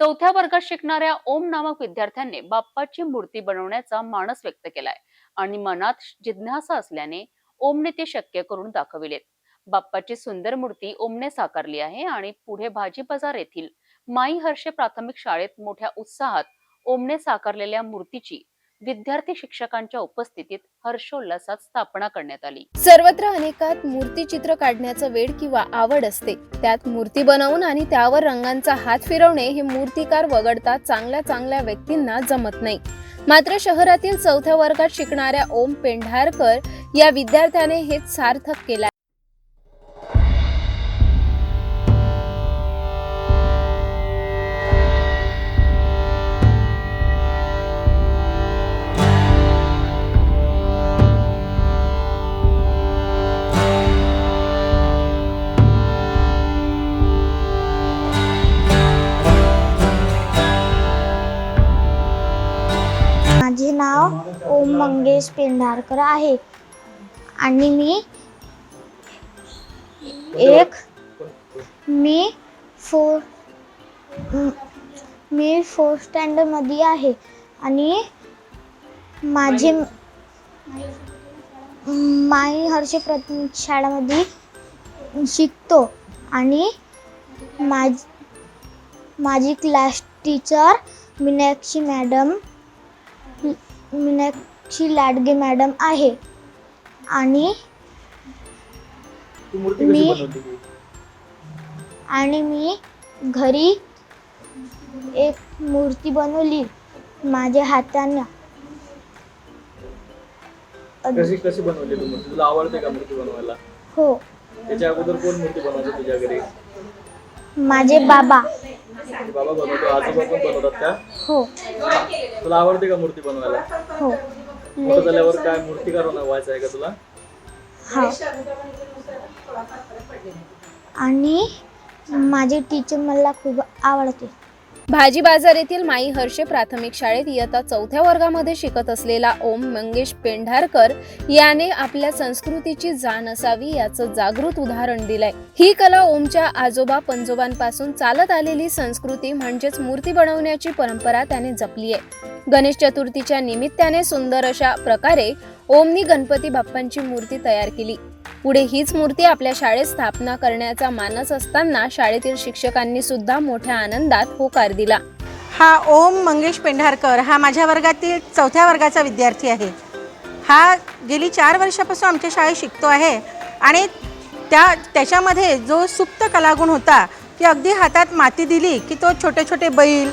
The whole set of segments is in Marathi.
चौथ्या वर्गात शिकणाऱ्या ओम नामक विद्यार्थ्यांनी बाप्पाची मूर्ती बनवण्याचा मानस व्यक्त केलाय आणि मनात जिज्ञासा असल्याने ओमने ते शक्य करून दाखविलेत. बाप्पाची सुंदर मूर्ती ओमने साकारली आहे आणि पुढे भाजी बाजार येथील माई हर्षे प्राथमिक शाळेत मोठ्या उत्साहात ओमने साकारलेल्या मूर्तीची विद्यार्थी शिक्षकांच्या उपस्थितीत हर्षोल्लासात स्थापना करण्यात आली. सर्वत्र अनेकात मूर्तीचित्र काढण्याचा वेळ किंवा आवड असते. त्यात मूर्ती बनवून आणि त्यावर रंगांचा हात फिरवणे हे मूर्तिकार वगळता चांगल्या चांगल्या व्यक्तींना जमत नाही. मात्र शहरातील चौथ्या वर्गात शिकणाऱ्या ओम पेंढारकर या विद्यार्थ्याने हेच सार्थक केलं मंगेश पेंढारकर आहे. आणि मी एक मी फोर मी फोर्थ स्टँडर्डमध्ये आहे. आणि माझे माई हर्षे प्राथमिक शाळेमध्ये शिकतो. आणि माझ माझी class teacher Meenakshi madam Meenakshi Ladge madam आहे. आणि तू मूर्ती मी- बनवली? आणि मी घरी एक मूर्ती बनवली माझ्या हाताने. कशी कशी बनवली तू मूर्ती? तुला आवडते का मूर्ती बनवायला? हो. त्याच्या अगोदर कोण मूर्ती बनवायचं तुझ्या घरी? माझे बाबा. तुझे बाबा बनवतो आजोबा पण बनवतात का? हो. तुला आवडते का मूर्ती बनवायला? हो. मोठं लय झाल्यावर काय मूर्तिकार व्हायचं आहे का तुला? हा. आणि माझे टीचर मला खूप आवडते. भाजी बाजार येथील माई हर्षे प्राथमिक शाळेत इयत्ता चौथ्या वर्गामध्ये शिकत असलेला ओम मंगेश पेंढारकर याने आपल्या संस्कृतीची जाण असावी याचं जागृत उदाहरण दिलंय. ही कला ओमच्या आजोबा पंजोबांपासून चालत आलेली संस्कृती म्हणजेच मूर्ती बनवण्याची परंपरा त्याने जपली आहे गणेश चतुर्थीच्या निमित्ताने सुंदर अशा प्रकारे ओमनी गणपती बाप्पांची मूर्ती तयार केली. पुढे हीच मूर्ती आपल्या शाळेत स्थापना करण्याचा मानस असताना शाळेतील शिक्षकांनी सुद्धा मोठ्या आनंदात होकार दिला. हा ओम मंगेश पेंढारकर हा माझ्या वर्गातील चौथ्या वर्गाचा विद्यार्थी आहे. हा गेली चार वर्षापासून आमच्या शाळेत शिकतो आहे आणि त्या त्याच्यामध्ये जो सुप्त कलागुण होता की अगदी हातात माती दिली की तो छोटे छोटे बैल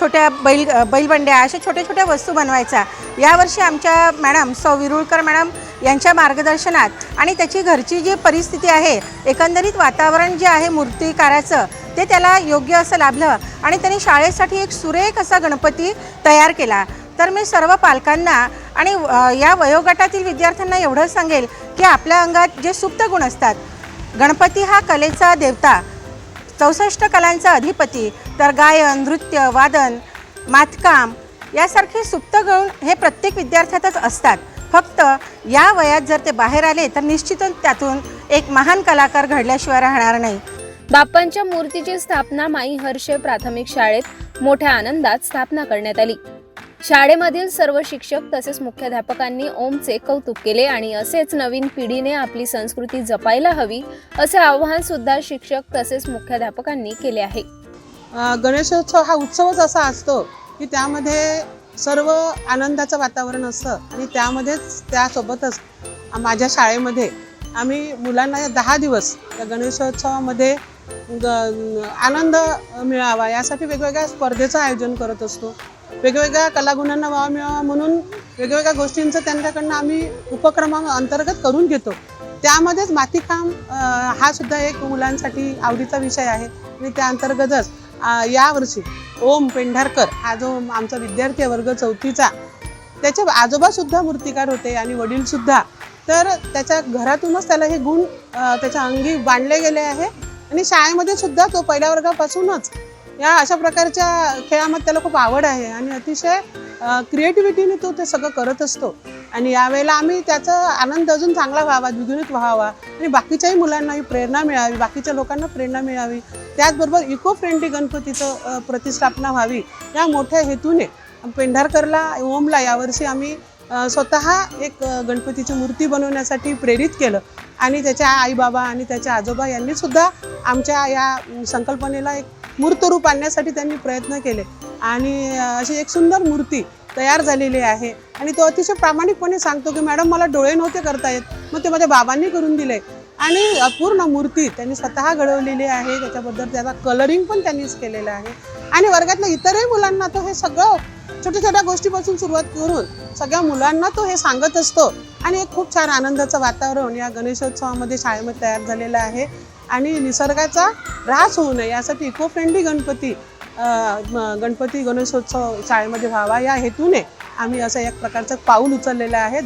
छोट्या बैल बैलबंड्या अशा छोट्या छोट्या वस्तू बनवायचा. यावर्षी आमच्या मॅडम सौ विरुळकर मॅडम यांच्या मार्गदर्शनात आणि त्याची घरची जी परिस्थिती आहे एकंदरीत वातावरण जे आहे मूर्तिकाराचं ते त्याला योग्य असं लाभलं आणि त्यांनी शाळेसाठी एक सुरेख असा गणपती तयार केला. तर मी सर्व पालकांना आणि या वयोगटातील विद्यार्थ्यांना एवढं सांगेल की आपल्या अंगात जे सुप्त गुण असतात गणपती हा कलेचा देवता चौसष्ट कलांचा अधिपती तर गायन नृत्य वादन मातकाम यासारखे सुप्त गुण हे प्रत्येक विद्यार्थ्यातच असतात. फक्त या वयात जर ते बाहेर आले तर निश्चितच त्यातून एक महान कलाकार घडल्याशिवाय राहणार नाही. बाप्पांच्या मूर्तीची स्थापना माई हर्षे प्राथमिक शाळेत मोठ्या आनंदात स्थापना करण्यात आली. शाळेमधील सर्व शिक्षक तसेच मुख्याध्यापकांनी ओमचे कौतुक केले आणि असेच नवीन पिढीने आपली संस्कृती जपायला हवी असे आवाहन सुद्धा शिक्षक तसेच मुख्याध्यापकांनी केले आहे. गणेशोत्सव हा उत्सवच असा असतो की त्यामध्ये सर्व आनंदाचं वातावरण असतं आणि त्यामध्येच त्यासोबतच माझ्या शाळेमध्ये आम्ही मुलांना दहा दिवस त्या गणेशोत्सवामध्ये ग आनंद मिळावा यासाठी वेगवेगळ्या स्पर्धेचं आयोजन करत असतो. वेगवेगळ्या कलागुणांना वाव मिळावा म्हणून वेगवेगळ्या गोष्टींचं त्यांच्याकडनं आम्ही उपक्रमा अंतर्गत करून घेतो. त्यामध्येच मातीकाम हा सुद्धा एक मुलांसाठी आवडीचा विषय आहे. आणि त्या अंतर्गतच यावर्षी ओम पेंढारकर हा जो आमचा विद्यार्थी वर्ग चौथीचा त्याचे आजोबासुद्धा मूर्तिकार होते आणि वडीलसुद्धा तर त्याच्या घरातूनच त्याला हे गुण त्याच्या अंगी बांधले गेले आहे आणि शाळेमध्ये सुद्धा तो पहिल्या वर्गापासूनच या अशा प्रकारच्या खेळामध्ये त्याला खूप आवड आहे आणि अतिशय क्रिएटिव्हिटीने तो ते सगळं करत असतो. आणि यावेळेला आम्ही त्याचा आनंद अजून चांगला व्हावा द्विगुणित व्हावा आणि बाकीच्याही मुलांनाही प्रेरणा मिळावी बाकीच्या लोकांना प्रेरणा मिळावी. त्याचबरोबर इको फ्रेंडली गणपतीचं प्रतिष्ठापना व्हावी या मोठ्या हेतूने पेंढारकरला ओमला यावर्षी आम्ही स्वतः एक गणपतीची मूर्ती बनवण्यासाठी प्रेरित केलं. आणि त्याच्या आईबाबा आणि त्याच्या आजोबा यांनी सुद्धा आमच्या या संकल्पनेला एक मूर्तरूप आणण्यासाठी त्यांनी प्रयत्न केले. आणि अशी एक सुंदर मूर्ती तयार झालेली आहे. आणि तो अतिशय प्रामाणिकपणे सांगतो की मॅडम मला डोळे नव्हते करता येत. मग ते माझ्या बाबांनी करून दिले. आणि पूर्ण मूर्ती त्यांनी स्वतः घडवलेली आहे. त्याच्याबद्दल त्याचा कलरिंग पण त्यांनीच केलेलं आहे. आणि वर्गातल्या इतरही मुलांना तो हे सगळं छोट्या छोट्या गोष्टीपासून सुरुवात करून सगळ्या मुलांना तो हे सांगत असतो. आणि एक खूप छान आनंदाचं वातावरण या गणेशोत्सवामध्ये शाळेमध्ये तयार झालेलं आहे. आणि निसर्गाचा ऱ्हास होऊ नये यासाठी इको फ्रेंडली गणपती गणपती गणेशोत्सव शाळेमध्ये व्हावा या हेतूने आम्ही असं एक प्रकारचं पाऊल उचललेलं आहे.